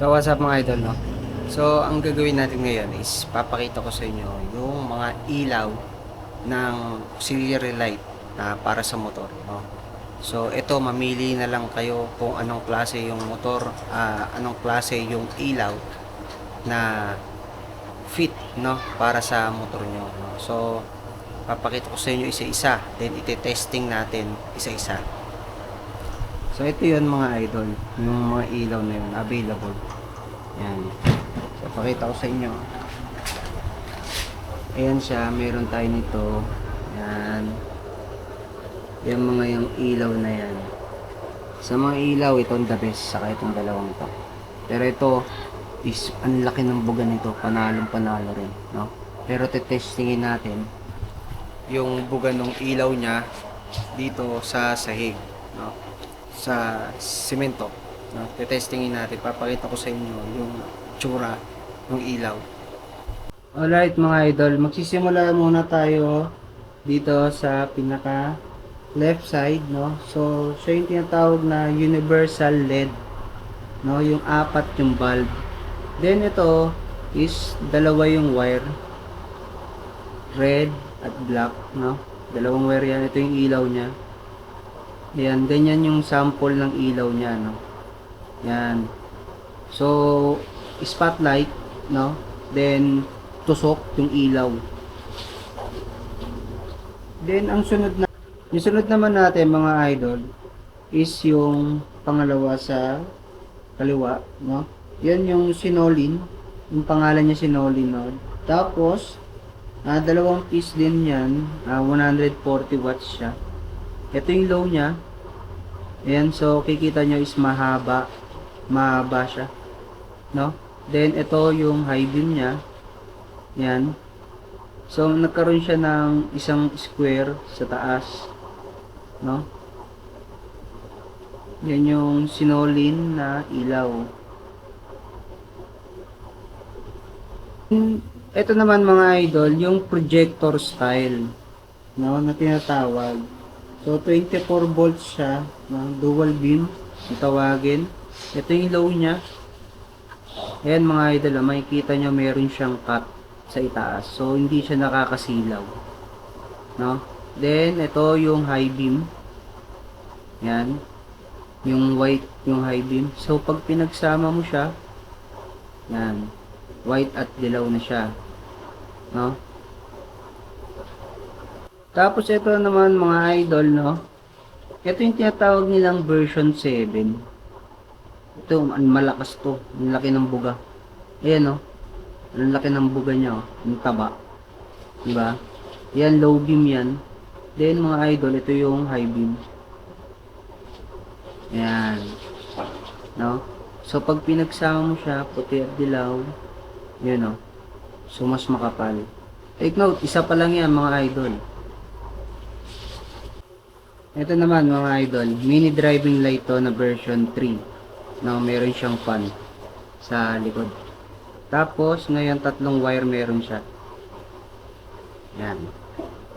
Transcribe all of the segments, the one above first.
So what's up mga idol no? So ang gagawin natin ngayon is papakita ko sa inyo yung mga ilaw ng auxiliary light na para sa motor no? So ito mamili na lang kayo kung anong klase yung motor, ah, anong klase yung ilaw na fit no para sa motor nyo no? So papakita ko sa inyo isa-isa then ite-testing natin isa-isa. So ito yun mga idol, yung mga ilaw na yun available. Yan. So pakita ko sa inyo. Ayan siya, meron tayo nito. Yan. Yung mga yung ilaw na yan. Sa mga ilaw, itong the best, saka itong dalawang to. Pero ito, is ang laki ng buga nito, panalong panalo rin, no? Pero tetestingin natin yung buga ng ilaw niya dito sa sahig, no? Sa simento, no? Tetestingin natin, papakita ko sa inyo yung tsura ng ilaw. Alright mga idol, magsisimula muna tayo dito sa pinaka left side, no? So, siya yung tinatawag na universal LED, no? Yung apat yung bulb. Then ito is dalawa yung wire, red at black, no? Dalawang wire yan. Ito yung ilaw niya. Yan, yung sample ng ilaw niya, no? Yan. So, spotlight, no? Then, tusok yung ilaw. Then, ang sunod na, yung sunod naman natin, mga idol, is yung pangalawa sa kaliwa, no? Yan yung sinolin. Yung pangalan niya sinolin, no? Tapos, Ah, dalawang piece din yan. Ah, 140 watts siya. Ito yung low niya. Ayan, so kikita nyo is mahaba. Mahaba siya. No? Then, ito yung high beam niya. Yan. So, nagkaroon siya ng isang square sa taas. No? Yan yung sinolin na ilaw. Ito naman mga idol, yung projector style no, na tinatawag. So 24 volts siya, no, dual beam, tawagin. Ito yung low niya. Ayan mga idol, ah, makikita nyo meron siyang cut sa itaas. So hindi siya nakakasilaw. No? Then ito yung high beam. Yan. Yung white, yung high beam. So pag pinagsama mo siya, yan white at dilaw na siya. No? Tapos ito naman mga idol, no? Ito yung tinatawag nilang version 7. Ito, ang malakas to. Ang laki ng buga. Ayan, no? Ang laki ng buga niya, oh. Ang taba. Diba? Yan, low beam yan. Then, mga idol, ito yung high beam. Ayan. No? So, pag pinagsama mo siya, puti at dilaw, yun o. So, mas makapal. Take note, isa pa lang yan mga idol. Ito naman mga idol, mini driving light to na version 3. Na meron siyang fan sa likod. Tapos, ngayon tatlong wire meron siya. Yan.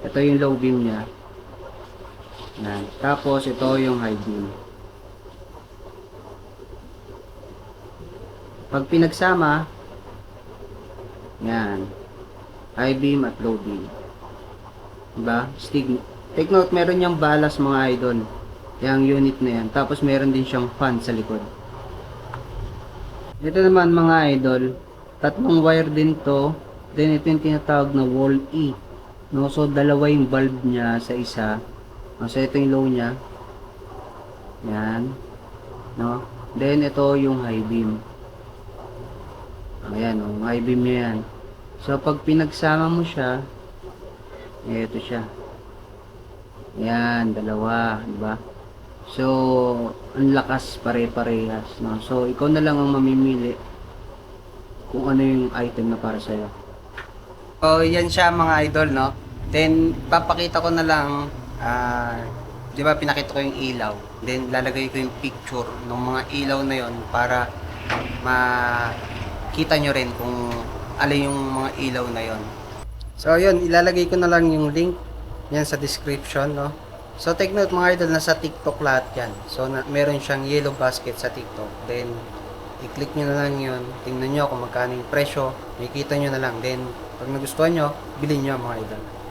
Ito yung low beam niya. Yan. Tapos, ito yung high beam. Pag pinagsama, yan. High beam at low beam. Diba? Stig Take note, meron niyang balas mga idol. Yung unit na yan. Tapos meron din siyang fan sa likod. Ito naman mga idol. Tatlong wire din to. Then ito yung tinatawag na wall E. No? So dalawa yung bulb niya sa isa. No? So ito yung low niya. Yan. No? Then ito yung high beam. Ayan, oh, high beam niya yan. So, pag pinagsama mo siya, ito siya. Ayan, dalawa, di ba? So, ang lakas pare-parehas, no? So, ikaw na lang ang mamimili kung ano yung item na para sa'yo. So, yan siya mga idol, no? Then, papakita ko na lang, ah, di ba pinakita ko yung ilaw. Then, lalagay ko yung picture ng mga ilaw na yon para makita nyo rin kung alin yung mga ilaw na yon. So, yun, ilalagay ko na lang yung link yan sa description, no? So, take note mga idol, nasa TikTok lahat yan. So, na, meron siyang yellow basket sa TikTok. Then, i-click nyo na lang yun. Tingnan nyo kung magkano yung presyo. Makikita nyo na lang. Then, pag nagustuhan nyo, bilhin nyo mga idol.